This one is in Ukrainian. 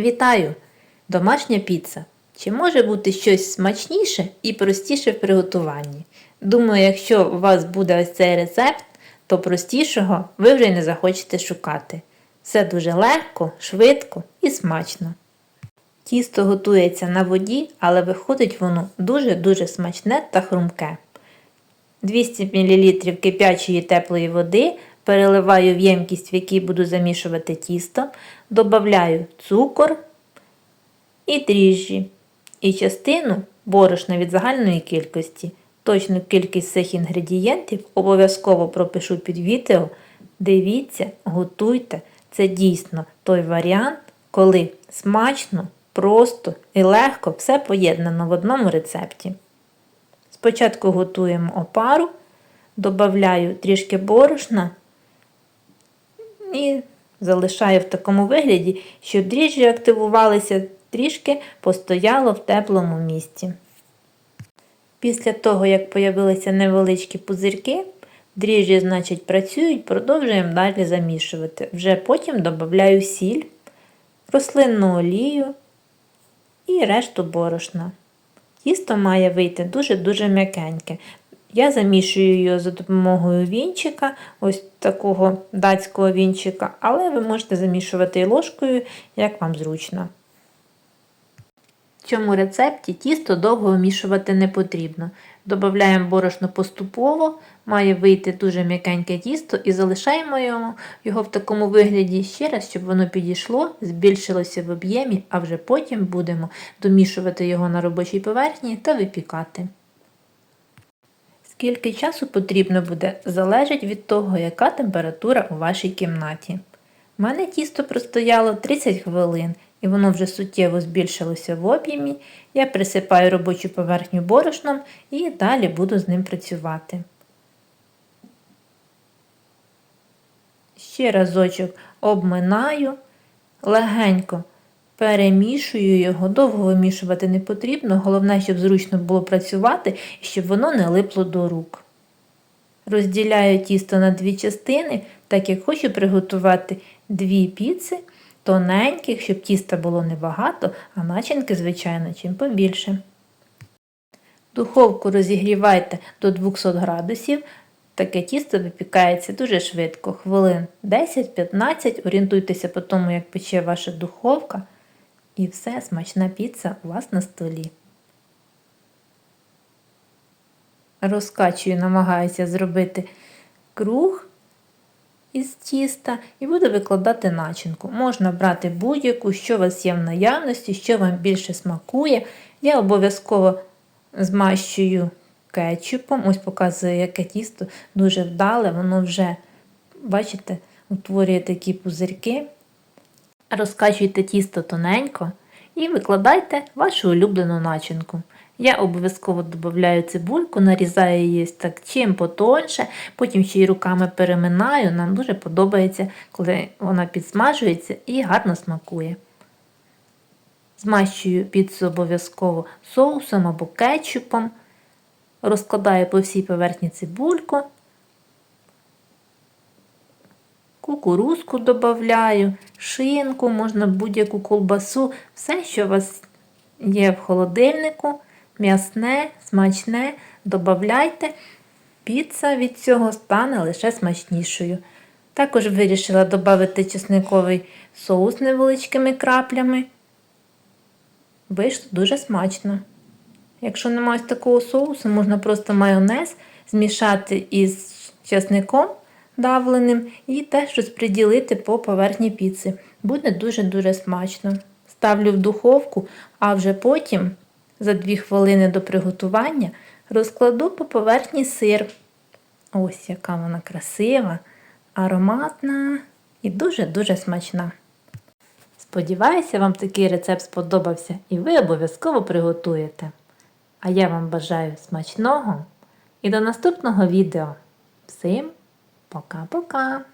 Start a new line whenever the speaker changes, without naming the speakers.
Вітаю! Домашня піца. Чи може бути щось смачніше і простіше в приготуванні? Думаю, якщо у вас буде ось цей рецепт, то простішого ви вже не захочете шукати. Все дуже легко, швидко і смачно. Тісто готується на воді, але виходить воно дуже-дуже смачне та хрумке. 200 мл кипячої теплої води переливаю в ємкість, в якій буду замішувати тісто, додаю цукор і дріжджі, і частину борошна від загальної кількості. Точну кількість цих інгредієнтів обов'язково пропишу під відео. Дивіться, готуйте. Це дійсно той варіант, коли смачно, просто і легко все поєднано в одному рецепті. Спочатку готуємо опару, додаю трішки борошна і залишаю в такому вигляді, щоб дріжджі активувалися трішки постояло в теплому місці. Після того, як появилися невеличкі пузирки, дріжджі, значить, працюють, продовжуємо далі замішувати. Вже потім додаю сіль, рослинну олію і решту борошна. Тісто має вийти дуже-дуже м'якеньке. Я замішую його за допомогою вінчика, ось такого датського вінчика, але ви можете замішувати і ложкою, як вам зручно. В цьому рецепті тісто довго вмішувати не потрібно. Додаємо борошно поступово, має вийти дуже м'якеньке тісто і залишаємо його, його в такому вигляді ще раз, щоб воно підійшло, збільшилося в об'ємі, а вже потім будемо домішувати його на робочій поверхні та випікати. Скільки часу потрібно буде, залежить від того, яка температура у вашій кімнаті. У мене тісто простояло 30 хвилин і воно вже суттєво збільшилося в об'ємі. Я присипаю робочу поверхню борошном і далі буду з ним працювати. Ще разочок обминаю, легенько перемішую його, довго вимішувати не потрібно, головне, щоб зручно було працювати і щоб воно не липло до рук. Розділяю тісто на дві частини, так як хочу приготувати дві піци тоненьких, щоб тіста було небагато, а начинки, звичайно, чим побільше. Духовку розігрівайте до 200 градусів. Таке тісто випікається дуже швидко, хвилин 10-15, орієнтуйтеся по тому, як пече ваша духовка. І все, смачна піца у вас на столі. Розкачую, намагаюся зробити круг із тіста і буду викладати начинку. Можна брати будь-яку, що у вас є в наявності, що вам більше смакує. Я обов'язково змащую кетчупом. Ось показую, яке тісто дуже вдале, воно вже, бачите, утворює такі пузирки. Розкачуйте тісто тоненько і викладайте вашу улюблену начинку. Я обов'язково додаю цибульку, нарізаю її так чим потоньше, потім ще й руками переминаю. Нам дуже подобається, коли вона підсмажується і гарно смакує. Змащую піцу обов'язково соусом або кетчупом, розкладаю по всій поверхні цибульку, кукурузку додаю, шинку, можна будь-яку колбасу, все, що у вас є в холодильнику м'ясне, смачне, додавайте. Піца від цього стане лише смачнішою. Також вирішила додати чесниковий соус невеличкими краплями. Вийшло дуже смачно. Якщо немає такого соусу, можна просто майонез змішати із чесником давленим і теж розподілити по поверхні піци. Буде дуже-дуже смачно. Ставлю в духовку, а вже потім за 2 хвилини до приготування розкладу по поверхні сир. Ось яка вона красива, ароматна і дуже-дуже смачна. Сподіваюся, вам такий рецепт сподобався і ви обов'язково приготуєте. А я вам бажаю смачного і до наступного відео. Всім пока-пока!